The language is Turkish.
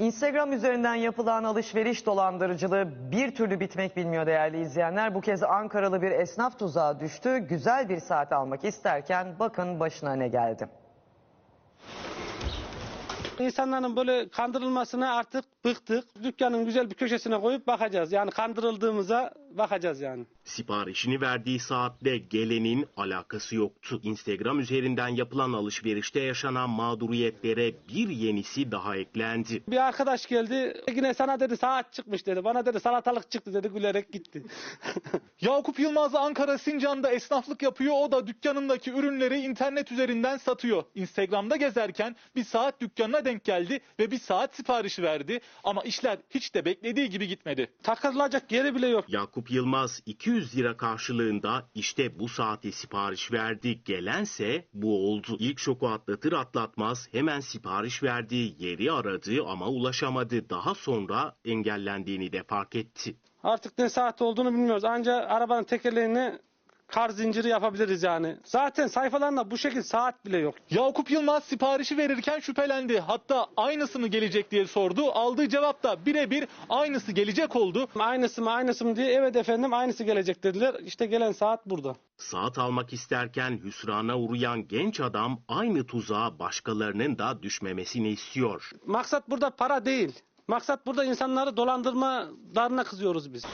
Instagram üzerinden yapılan alışveriş dolandırıcılığı bir türlü bitmek bilmiyor değerli izleyenler. Bu kez Ankaralı bir esnaf tuzağa düştü. Güzel bir saat almak isterken bakın başına ne geldi. İnsanların böyle kandırılmasına artık bıktık. Dükkanın güzel bir köşesine koyup bakacağız. Yani kandırıldığımıza bakacağız yani. Siparişini verdiği saatle gelenin alakası yoktu. Instagram üzerinden yapılan alışverişte yaşanan mağduriyetlere bir yenisi daha eklendi. Bir arkadaş geldi. Yine sana dedi saat çıkmış dedi. Bana dedi salatalık çıktı dedi gülerek gitti. Yakup Yılmaz Ankara Sincan'da esnaflık yapıyor. O da dükkanındaki ürünleri internet üzerinden satıyor. Instagram'da gezerken bir saat dükkanına denk geldi ve bir saat siparişi verdi. Ama işler hiç de beklediği gibi gitmedi. Takılacak yeri bile yok. Yakup Yılmaz 200 lira karşılığında işte bu saate sipariş verdi. Gelense bu oldu. İlk şoku atlatır atlatmaz hemen sipariş verdiği yeri aradı ama ulaşamadı. Daha sonra engellendiğini de fark etti. Artık ne saat olduğunu bilmiyoruz. Ancak arabanın tekerleğini kar zinciri yapabiliriz yani. Zaten sayfalarında bu şekilde saat bile yok. Yakup Yılmaz siparişi verirken şüphelendi. Hatta aynısı mı gelecek diye sordu. Aldığı cevap da birebir aynısı gelecek oldu. Aynısı mı aynısı mı diye evet efendim aynısı gelecek dediler. İşte gelen saat burada. Saat almak isterken hüsrana uğrayan genç adam aynı tuzağa başkalarının da düşmemesini istiyor. Maksat burada para değil. Maksat burada insanları dolandırmalarına kızıyoruz biz.